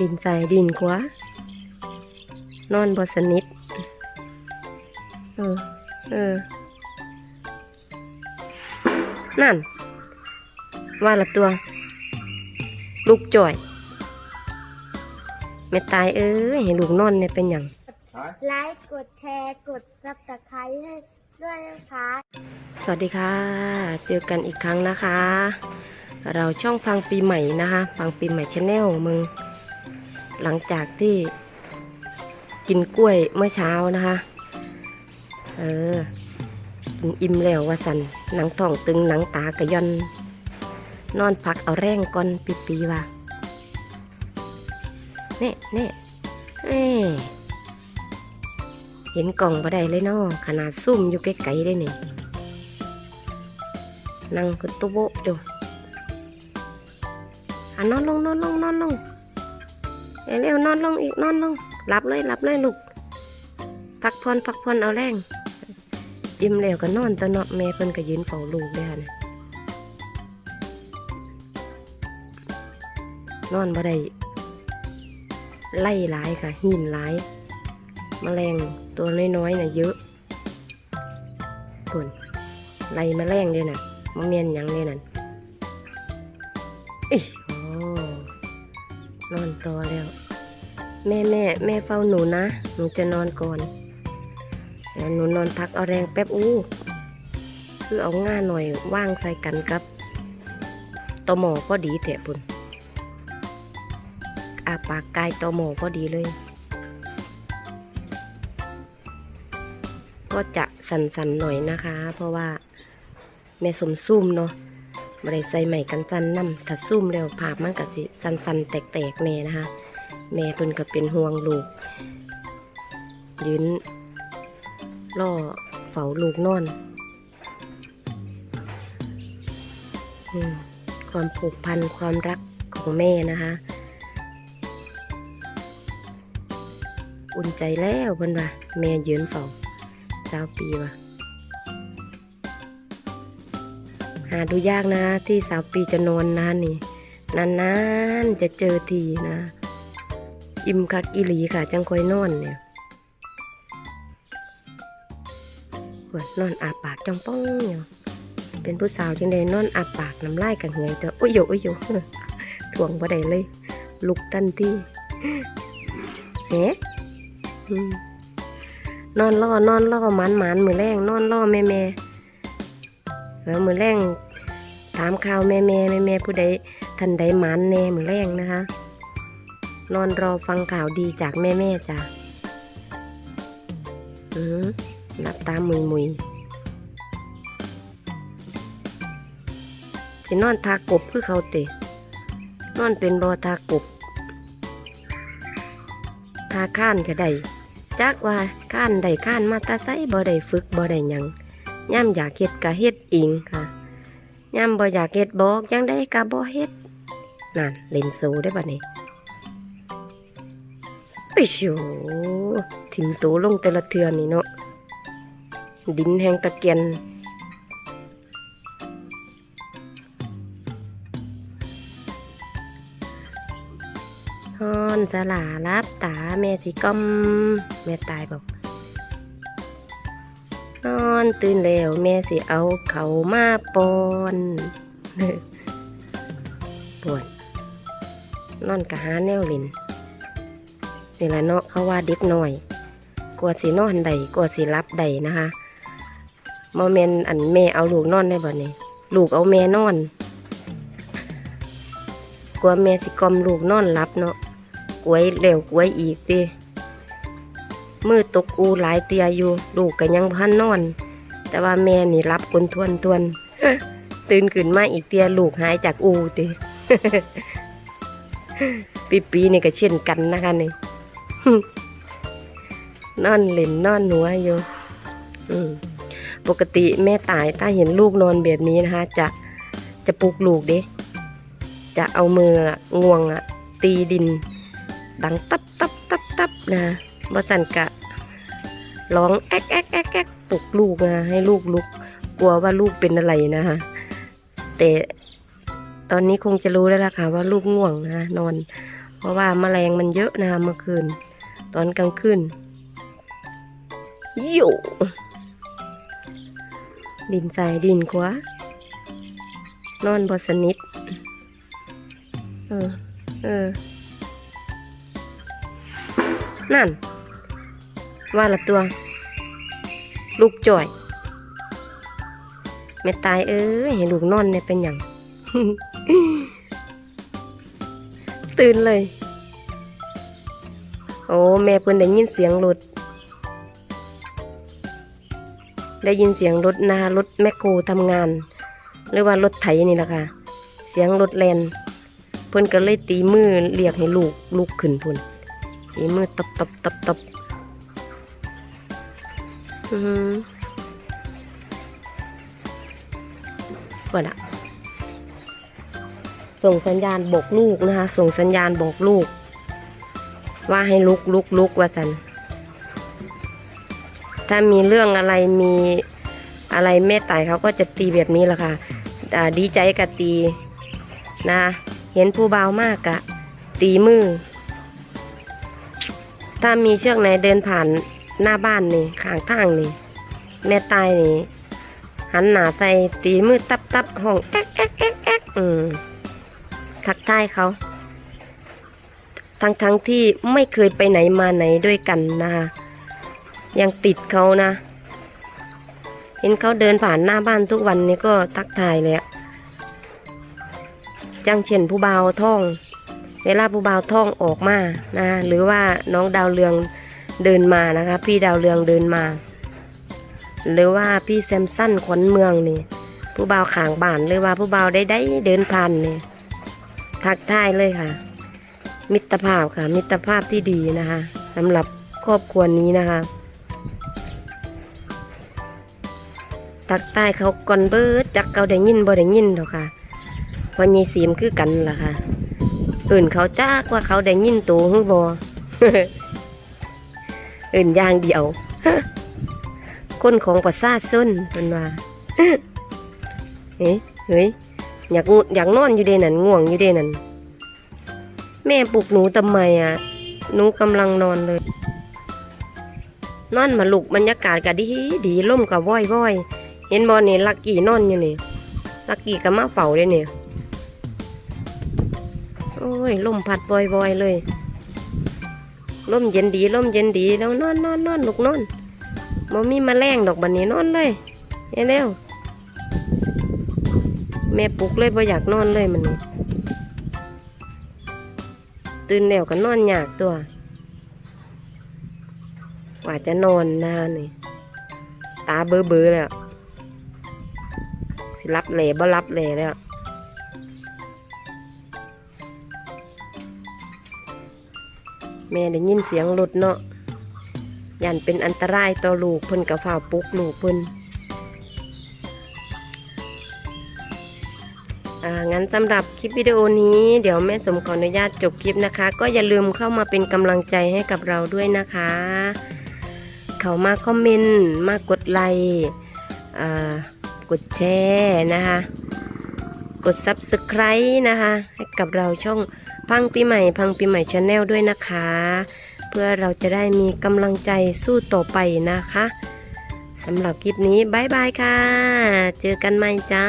ดินใจดินกว่านอนบสนิทเออ เออ นั่น ว่าละตัว ลูกจ่อยไม่ตายเอ้ยให้ลูกนอนเนี่ยเป็นอย่างไลค์กดแชร์กดซับสไครต์ให้ด้วยนะคะ สวัสดีค่ะ เจอกันอีกครั้งนะคะ เราช่องฟังปีใหม่นะคะ ฟังปีใหม่ชาแนลมึง หลังจากที่กินกล้วยเมื่อเช้านะคะ เออ กินอิ่มแล้วว่าสันหนังท้องตึงหนังตากระยอน นอนพักเอาแรงก่อนปีปีๆว่าเน่เน่เอ้เห็นกล่องบ่ได้เลยเนาะขนาดซุ่มอยู่ไกลๆได้เนี่ยนั่งกุตุโบะอยู่อะนอนลงนอนลงนอนลง เอ้เร็วนอนลงอีกนอนลงหลับเลยหลับเลยลูกพักผ่อนพักผ่อนเอาแรงอิ่มแล้วก็นอนตอนเนาะแม่เพิ่นก็ยืนเฝ้าลูกเลยค่ะนะนอนบ่ได้ไล่หลายค่ะหินหลายแมลงตัวน้อยๆน่ะเยอะปุ่นไล่แมลงเลยน่ะมะเมียนยังเลยนั่นอิโอ้ นอนต่อแล้ว แม่แม่แม่เฝ้าหนูนะ หนูจะนอนก่อนเดี๋ยวหนูนอนพักเอาแรงแป๊บอู้คือเอาง่าหน่อยว่างใส่กันกับตอหมอก็ดีแถะปุ่นอาปากกายตอหมอก็ดีเลย ก็จะสั่นๆหน่อยนะคะ เพราะว่าแม่สมซุ่มเนาะ บริใส่ใหม่กันสันน้ำถ้าซุ่มแล้วภาพมันก็สิสันๆ แตกๆแน่นะคะ แม่เพิ่นก็เป็นห่วงลูก ยืนล่อเฝ้าลูกนอนอความผูกพันความรักของแม่นะคะ อุ่นใจแล้วเพิ่นว่าแม่ยืนเฝ้าเก้าปีว่ะ หาดูยากนะที่สาวปีจะนอนนานนี่นานๆจะเจอทีนะ อิ่มคักอีหลีค่ะ จังคอยนอนเนี่ยหัวนอนอาปากจังป้องเนี่ยเป็นผู้สาวจังใดนอนอาปากน้ำลายกันเหงแต่อุ้ยโยอุ้ยโยถ่วงบ่ได้เลย ลุกตันที่เฮ้นอนล่อนอนล่อมันหมันมือแรงนอนล่อแม่แม่ แล้วมือแรงถามข่าวแม่แม่แม่แม่ผู้ใดทันใดมันแน่มือแรงนะคะ นอนรอฟังข่าวดีจากแม่แม่จ้ะอืมรับตามุยมุยสินอนทากบคือเขาเตะนอนเป็นบอทากบ ทาข้านก็ได้จักว่าข้านได้ข้านมาตาไซบ่ได้ฝึกบ่ได้ยัง ย่ำอยากเฮ็ดก็เฮ็ดเองค่ะย่ำบ่อยากเฮ็ดบอกยังได้ก็บ่เฮ็ดนั่นเล่นโซได้บ่นี่ไปชูถิ่มโตลงแต่ละเทือนี่เนาะดินแห่งตะเกียนฮอนสลารับตาแม่สิก้อมแม่ตายบอก นอนตื่นแล้วแม่สิเอาเขามาปอนปวดนอนกะหาแนวลินนี่ละเนาะเขาว่าเด็กหน่อยกลัวสินอนใดกลัวสิรับใดนะคะโมเมนอันแม่เอาลูกนอนได้บ่เนี่ยลูกเอาแม่นอนกลัวแม่สิกลอมลูกนอนรับเนาะกล้วยเร็วกล้วยอีกติ มือตกอูหลายเตียอยู่ลูกก็ยังพันนอน แต่ว่าแม่นี่รับคนทวนทวนตื่นขึ้นมาอีกเตียลูกหายจากอูติปีปีนี่ก็เช่นกันนะคะนี่นอนเล่นนอนหัวอยู่ปกติแม่ตายถ้าเห็นลูกนอนแบบนี้นะคะ จะจะปลุกลูกเด้จะเอามืองวงอะตีดิน ดังตับตับตับตับนะ บ่สันกะร้องแอ๊กแอ๊กแอ๊กแอ๊กปลุกลูกนะให้ลูกลุก กลัวว่าลูกเป็นอะไรนะคะแต่ตอนนี้คงจะรู้แล้วล่ะค่ะว่าลูกง่วงนะนอน เพราะว่าแมลงมันเยอะนะคะเมื่อคืน ตอนกลางคืนอยู่ดินใส่ดินขวานอนบอสนิทเออ เออ นั่น ว่าละตัว ลูกจ่อยแม่ตายเอ้ยให้ลูกนอนเนี่ยเป็นอย่าง ตื่นเลย โอ้แม่เพิ่นได้ยินเสียงรถได้ยินเสียงรถนารถแมคโครทำงาน หรือว่ารถไถนี่แหละค่ะ เสียงรถแลนเพิ่นก็เลยตีมือเรียกให้ลูกลุกขึ้นพุ่นตีมือตบตบตบตบ อือหือว่าละส่งสัญญาณบอกลูกนะคะ ส่งสัญญาณบอกลูก ว่าให้ลุกลุกลุกว่าสันถ้ามีเรื่องอะไรมีอะไรแม่ตายเขาก็จะตีแบบนี้แหละค่ะดีใจกับตีนะเห็นผู้เบามากกะตีมือ ถ้ามีเชือกไหนเดินผ่าน หน้าบ้านนี่ข้างทางนี่ แม่ตายนี่ หันหน้าใส่ตีมือตับตับห้องแอ๊กแอ๊กแอ๊กแอ๊กอืมทักทายเขา ทั้งทั้งๆที่ไม่เคยไปไหนมาไหนด้วยกันนะคะยังติดเขานะ เห็นเขาเดินผ่านหน้าบ้านทุกวันนี้ก็ทักทายเลยอะจังเช่นผู้บ่าวท่อง เวลาผู้บ่าวท่องออกมานะหรือว่าน้องดาวเรือง เดินมานะคะ พี่ดาวเรืองเดินมา หรือว่าพี่แซมสันขวัญเมืองนี่ ผู้บ่าวขางบ้านหรือว่าผู้บ่าวได้ได้เดินผ่านนี่ทักทายเลยค่ะ มิตรภาพค่ะ มิตรภาพที่ดีนะคะสำหรับครอบครัวนี้นะคะ ทักทายเขาก่อนเบิดจักเขาได้ยินบ่ได้ยินดอกค่ะพอยีสีมคือกันล่ะค่ะอื่นเขาจ้ากว่าเขาได้ยินตัวหรือบอ นอย่างเดียวคนของประสาทส้นเป็นว่าเฮ้ยเฮ้ยอยากงูอยากนอนอยู่เดนั่นง่วงอยู่เดนั่นแม่ปลุกหนูทำไมอะหนูกำลังนอนเลย นอนมาลุกบรรยากาศก็ดีดีล่มกับว้อยว้อยเห็นบอลนี่ลักกี้นอนอยู่นี่ลักกี้ก็มาเฝ้าเลยเนี่ยโอ้ยลมพัดบ่อยๆเลย ลมเย็นดีลมเย็นดีแล้วนอนนอนนอนลุกนอนบ่มีมาแรงดอกบันนี้นอนเลยเร็วเร็วแม่ปลุกเลยบ่อยากนอนเลยมันนี่ตื่นแล้วก็นอนยากตัว กว่าจะนอนนานนี่ตาเบอเบอแล้วสิรับแหล่บ่รับแหล่แล้ว แม่ได้ยินเสียงรถเนาะยันเป็นอันตรายต่อลูกเพิ่นกับฝ่าปลุกลูกเพิ่นอ่างั้นสำหรับคลิปวิดีโอนี้เดี๋ยวแม่สมขออนุญาตจบคลิปนะคะ ก็อย่าลืมเข้ามาเป็นกำลังใจให้กับเราด้วยนะคะ เขามาคอมเมนต์มากดไลค์อ่ากดแชร์นะคะ กด Subscribe นะคะ ให้กับเราช่อง พังปีใหม่พังปีใหม่ชาแนลด้วยนะคะ เพื่อเราจะได้มีกำลังใจสู้ต่อไปนะคะสำหรับคลิปนี้บ๊ายบายค่ะ เจอกันใหม่จ้า